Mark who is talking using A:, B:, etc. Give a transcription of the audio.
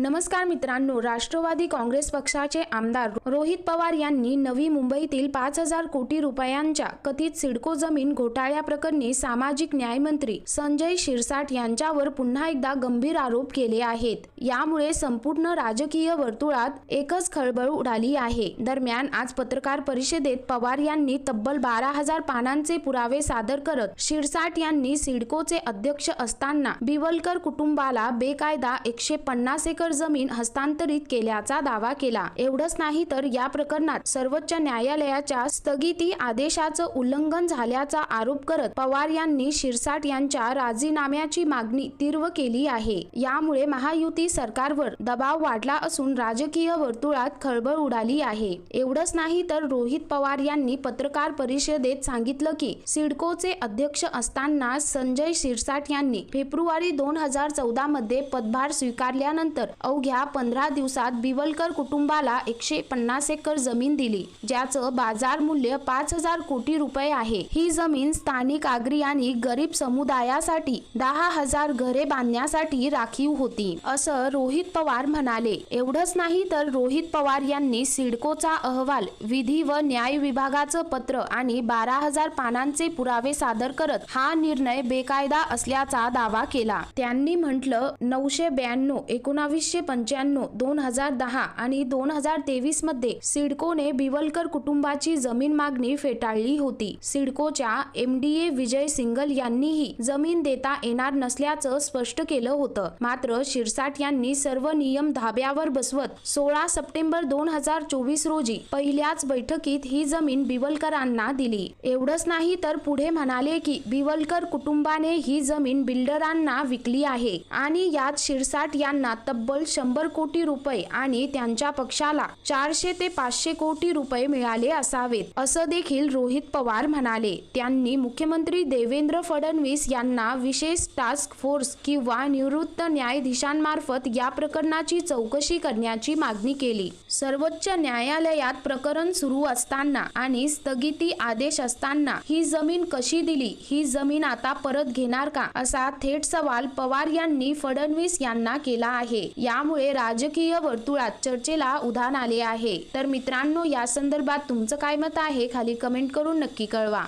A: नमस्कार मित्रांनो राष्ट्रवादी काँग्रेस पक्षाचे आमदार रोहित पवार यांनी नवी मुंबईतील पाच हजार कोटी रुपयांच्या कथित सिडको जमीन घोटाळ्याप्रकरणी सामाजिक न्यायमंत्री संजय शिरसाट यांच्यावर पुन्हा एकदा गंभीर आरोप केले आहेत. यामुळे संपूर्ण राजकीय वर्तुळात एकच खळबळ उडाली आहे. दरम्यान आज पत्रकार परिषदेत पवार यांनी तब्बल बारा हजार पानांचे पुरावे सादर करत शिरसाट यांनी सिडकोचे अध्यक्ष असताना बिवलकर कुटुंबाला बेकायदा एकशे पन्नास एकर जमीन हस्तांतरित केल्याचा दावा केला. एवढंच नाही तर या प्रकरणात सर्वोच्च न्यायालयाच्या स्थगिती आदेशाचं उल्लंघन झाल्याचा आरोप करत पवार यांनी शिरसाट यांच्या राजीनाम्याची मागणी तीव्र केली आहे. यामुळे महायुती सरकारवर दबाव वाढला असून राजकीय वर्तुळात खळबळ उडाली आहे. एवढंच नाही तर रोहित पवार यांनी पत्रकार परिषदेत सांगितलं की सिडकोचे अध्यक्ष असताना संजय शिरसाट यांनी फेब्रुवारी दोन हजार चौदा मध्ये पदभार स्वीकारल्यानंतर अवघ्या पंधरा दिवसात बिवलकर कुटुंबाला एकशे पन्नास एकर जमीन दिली ज्याचं बाजार मूल्य पाच हजार कोटी रुपये आहे. ही जमीन स्थानिक आगरी आणि गरीब समुदायासाठी दहा हजार घरे बांधण्यासाठी राखीव होती. असं रोहित पवार म्हणाले. एवढंच नाही तर रोहित पवार यांनी सिडकोचा अहवाल विधी व न्याय विभागाचं पत्र आणि बारा हजार पानांचे पुरावे सादर करत हा निर्णय बेकायदा असल्याचा दावा केला. त्यांनी म्हटलं नऊशे ब्याण्णव एकोणीसशे पंच्याण्णव दोन हजार दहा आणि दोन हजार तेवीसमध्ये सिडकोने बिवलकर कुटुंबाची जमीन मागणी फेटाळली होती. सिडकोच्या एमडीए विजय सिंगल यांनीही जमीन देता येणार नसल्याचं स्पष्ट केलं होतं. मात्र शिरसाट यांनी सर्व नियम धाब्यावर बसवत सोळा सप्टेंबर दोन हजार चोवीस रोजी पहिल्याच बैठकीत ही जमीन बिवलकरांना दिली. एवढंच नाही तर पुढे म्हणाले की बिवलकर कुटुंबाने ही जमीन बिल्डरांना विकली आहे आणि यात शिरसाट यांना तब्बल शंभर कोटी रुपये आणि त्यांच्या पक्षाला चारशे ते पाचशे कोटी रुपये मिळाले असावेत असं देखील रोहित पवार म्हणाले. त्यांनी मुख्यमंत्री देवेंद्र फडणवीस यांना विशेष टास्क फोर्स किंवा निवृत्त न्यायाधीशांमार्फत या प्रकरणाची चौकशी करण्याची मागणी केली. सर्वोच्च न्यायालयात प्रकरण सुरू असताना आणि स्थगिती आदेश असताना ही जमीन कशी दिली ही जमीन आता परत घेणार का असा थेट सवाल पवार यांनी फडणवीस यांना केला आहे. यामुळे राजकीय वर्तुळात चर्चेला उधाण आले आहे. तर मित्रांनो या संदर्भात तुमचं काय मत आहे? खाली कमेंट करून नक्की कळवा.